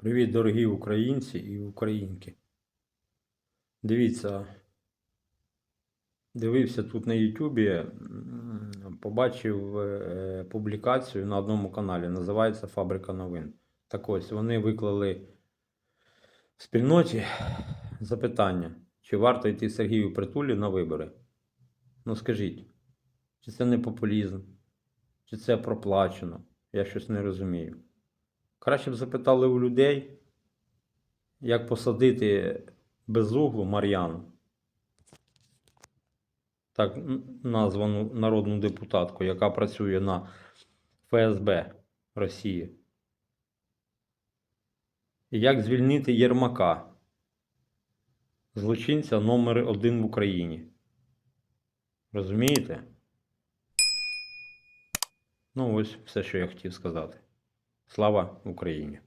Привіт, дорогі українці і українки. Дивіться, дивився тут на Ютубі, побачив е, публікацію на одному каналі, називається Фабрика новин. Так ось вони виклали в спільноті запитання, чи варто йти Сергію Притулі на вибори. Ну скажіть, чи це не популізм, чи це проплачено? Я щось не розумію. Краще б запитали у людей, як посадити безуглу Мар'яну, так названу народну депутатку, яка працює на ФСБ Росії. І як звільнити Єрмака, злочинця номер один в Україні. Розумієте? Ну, ось все, що я хотів сказати. Слава Україні!